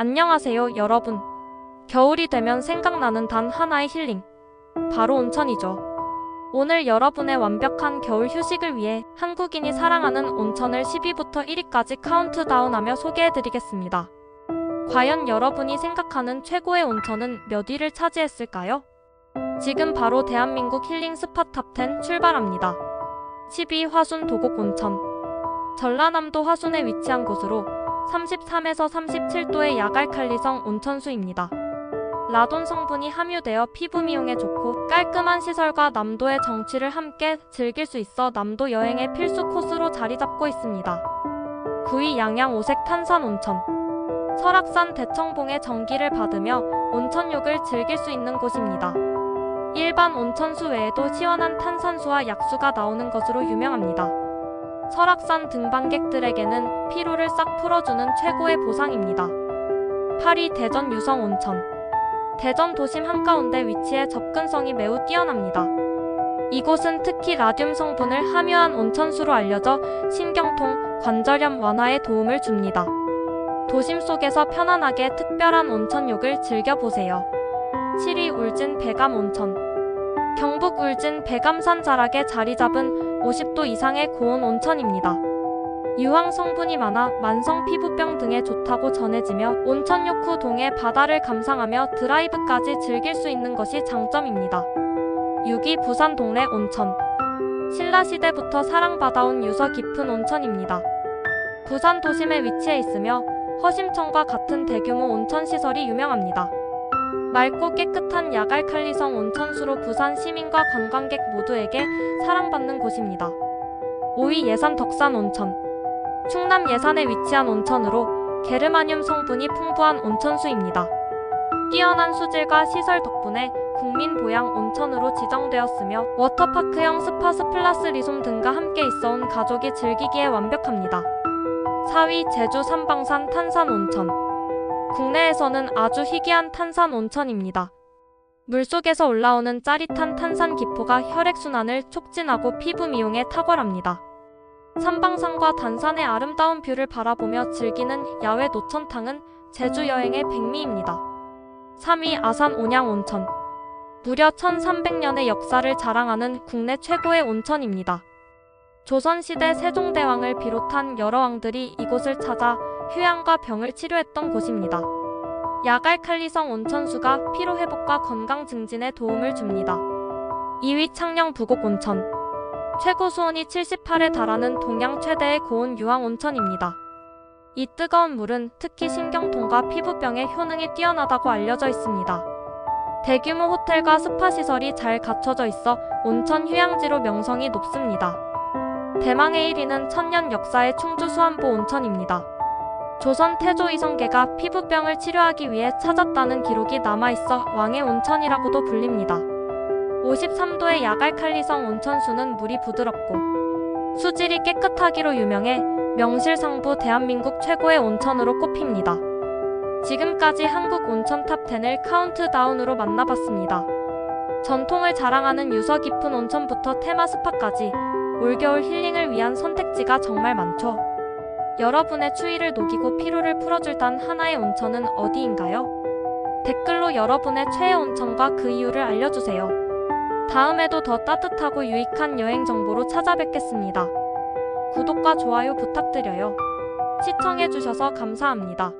안녕하세요, 여러분. 겨울이 되면 생각나는 단 하나의 힐링. 바로 온천이죠. 오늘 여러분의 완벽한 겨울 휴식을 위해 한국인이 사랑하는 온천을 10위부터 1위까지 카운트다운하며 소개해드리겠습니다. 과연 여러분이 생각하는 최고의 온천은 몇 위를 차지했을까요? 지금 바로 대한민국 힐링 스팟 탑10 출발합니다. 10위 화순 도곡 온천. 전라남도 화순에 위치한 곳으로 33에서 37도의 야갈칼리성 온천수입니다. 라돈 성분이 함유되어 피부 미용에 좋고 깔끔한 시설과 남도의 정취를 함께 즐길 수 있어 남도 여행의 필수 코스로 자리 잡고 있습니다. 9위 양양 오색 탄산 온천. 설악산 대청봉의 전기를 받으며 온천욕을 즐길 수 있는 곳입니다. 일반 온천수 외에도 시원한 탄산수와 약수가 나오는 것으로 유명합니다. 설악산 등반객들에게는 피로를 싹 풀어주는 최고의 보상입니다. 8위 대전 유성 온천. 대전 도심 한가운데 위치해 접근성이 매우 뛰어납니다. 이곳은 특히 라듐 성분을 함유한 온천수로 알려져 신경통, 관절염 완화에 도움을 줍니다. 도심 속에서 편안하게 특별한 온천욕을 즐겨보세요. 7위 울진 배감 온천. 경북 울진 배감산 자락에 자리 잡은 50도 이상의 고온 온천입니다. 유황 성분이 많아 만성 피부병 등에 좋다고 전해지며 온천욕 후 동해 바다를 감상하며 드라이브까지 즐길 수 있는 것이 장점입니다. 6위 부산 동래 온천. 신라시대부터 사랑받아온 유서 깊은 온천입니다. 부산 도심에 위치해 있으며 허심천과 같은 대규모 온천 시설이 유명합니다. 맑고 깨끗한 야갈칼리성 온천수로 부산 시민과 관광객 모두에게 사랑받는 곳입니다. 5위 예산 덕산 온천. 충남 예산에 위치한 온천으로 게르마늄 성분이 풍부한 온천수입니다. 뛰어난 수질과 시설 덕분에 국민 보양 온천으로 지정되었으며 워터파크형 스파 스플라스 리솜 등과 함께 있어온 가족이 즐기기에 완벽합니다. 4위 제주 삼방산 탄산 온천. 국내에서는 아주 희귀한 탄산 온천입니다. 물속에서 올라오는 짜릿한 탄산 기포가 혈액순환을 촉진하고 피부 미용에 탁월합니다. 삼방산과 단산의 아름다운 뷰를 바라보며 즐기는 야외 노천탕은 제주 여행의 백미입니다. 3위 아산 온양 온천. 무려 1300년의 역사를 자랑하는 국내 최고의 온천입니다. 조선시대 세종대왕을 비롯한 여러 왕들이 이곳을 찾아 휴양과 병을 치료했던 곳입니다. 야갈칼리성 온천수가 피로회복과 건강 증진에 도움을 줍니다. 2위 창녕 부곡 온천. 최고 수온이 78에 달하는 동양 최대의 고온 유황 온천입니다. 이 뜨거운 물은 특히 신경통과 피부병에 효능이 뛰어나다고 알려져 있습니다. 대규모 호텔과 스파 시설이 잘 갖춰져 있어 온천 휴양지로 명성이 높습니다. 대망의 1위는 천년 역사의 충주 수안보 온천입니다. 조선 태조 이성계가 피부병을 치료하기 위해 찾았다는 기록이 남아있어 왕의 온천이라고도 불립니다. 53도의 야갈칼리성 온천수는 물이 부드럽고 수질이 깨끗하기로 유명해 명실상부 대한민국 최고의 온천으로 꼽힙니다. 지금까지 한국 온천 탑10을 카운트다운으로 만나봤습니다. 전통을 자랑하는 유서 깊은 온천부터 테마 스파까지 올겨울 힐링을 위한 선택지가 정말 많죠. 여러분의 추위를 녹이고 피로를 풀어줄 단 하나의 온천은 어디인가요? 댓글로 여러분의 최애 온천과 그 이유를 알려주세요. 다음에도 더 따뜻하고 유익한 여행 정보로 찾아뵙겠습니다. 구독과 좋아요 부탁드려요. 시청해주셔서 감사합니다.